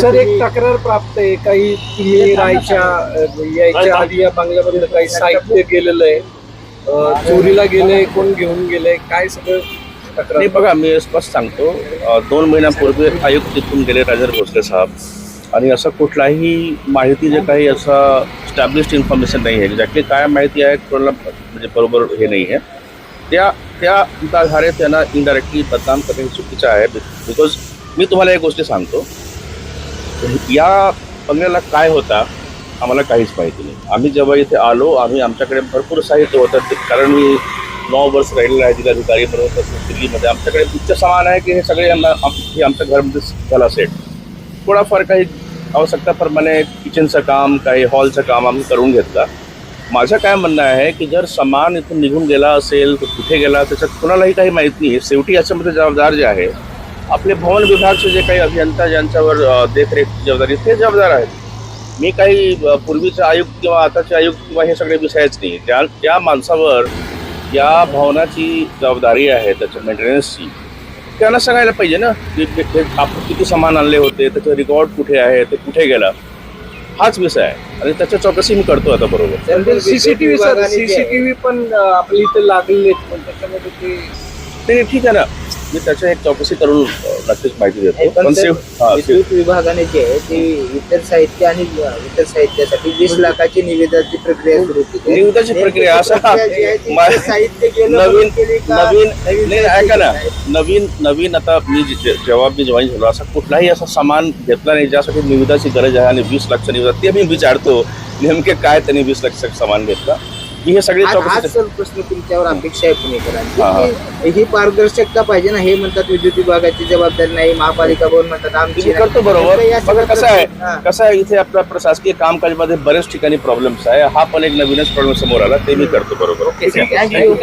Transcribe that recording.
Sir एक तक्रार प्राप्त आहे. काही तुम्ही राहायच्या यायच्या आधी या बंगल्यामधलं काही साहित्य गेलेलं आहे. चोरीला गेलंय कोण घेऊन गेलंय काय सगळं तक्रार? नाही बघा मी स्पष्ट सांगतो. दोन महिन्यापूर्वी आयुक्त तिथून गेले राजेंद्र भोसले साहेब. आणि असं कुठलाही माहिती जे काही असं स्टॅब्लिश्ड इन्फॉर्मेशन नाही आहे. एक्झॅक्टली काय माहिती आहे कोणाला म्हणजे बरोबर हे नाही आहे. त्या त्या आधारे त्यांना इनडायरेक्टली बदनाम करणे हे चुकीचं आहे बिकॉज मी तुम्हाला एक गोष्टी सांगतो. या बंगल्याला काय होता आम्हाला काहीच माहिती नाही. आम्ही जेव्हा इथे आलो आम्ही आमच्याकडे भरपूर साहित्य होतं. ते- कारण मी नऊ वर्ष राहिलेला आहे जिल्हाधिकारी बरोबर दिल्लीमध्ये. आमच्याकडे इतकं सामान आहे की हे सगळे आम- हे आमच्या घरामध्ये झाला सेट थोडाफार काही आवश्यकताप्रमाणे किचनचं काम काही हॉलचं काम आम्ही करून घेतलं. माझं काय म्हणणं आहे की जर सामान इथून निघून गेला असेल तर कुठे गेला त्याच्यात कुणालाही काही माहिती नाही. शेवटी याच्यामध्ये जबाबदार जे आहे आपले भवन विभागचे जे काही अभियंता ज्यांच्यावर देखरेख जबाबदारी ते जबाबदार आहेत. मी काही पूर्वीचे आयुक्त किंवा आताचे आयुक्त किंवा हे सगळे विषयच नाही. ज्या ज्या माणसावर या भवनाची जबाबदारी आहे त्याच्या मेंटेनन्सची त्यांना सांगायला पाहिजे ना की आपण किती सामान आणले होते त्याचं रेकॉर्ड कुठे आहे ते कुठे गेला? हाच विषय आहे. आणि त्याच्या चौकशी मी करतो आता बरोबर. सीसीटीव्ही सर सीसीटीव्ही पण आपल्या इथे लागलेले आहेत पण त्याच्यामध्ये ते ठीक आहे ना. मी त्याच्या एक चौकशी करून नक्कीच माहिती देतो पण सर, हा, विद्युत विभागाने जे आहे ते इतर साहित्य आणि इतर साहित्यासाठी वीस लाखाची निविदाची प्रक्रिया सुरू केली निविदाची प्रक्रिया असं प्रक्रिया जी आहे ती मा- इतर साहित्य गेलं नवीन म्हणून केली का? नवीन नवीन नाही साहित्य ऐका ना केलं आहे. नवीन नवीन आता मी जे- जे- जेव्हा मी जॉईन झालो असं कुठलाही असं सामान घेतला नाही ज्यासाठी निविदाची गरज आहे आणि वीस लाखचं निविदा ते मी विचारतो नेमके काय त्यांनी वीस लाखचं सामान घेतलं हे सगळे चौकशी प्रश्न तुमच्यावर अपेक्षा आहे पुणेकरांची हा. की पारदर्शकता पाहिजे ना हे म्हणतात विद्युत विभागाची जबाबदारी नाही महापालिका भवन म्हणतात आमची नाही. करतो बरोबर तर या कसं आहे हा. कसं आहे इथे आपल्या प्रशासकीय कामकाजमध्ये बरेच ठिकाणी प्रॉब्लेम्स आहे हा पण एक नवीनच प्रॉब्लेम समोर आला ते मी करतो बरोबर Thank you.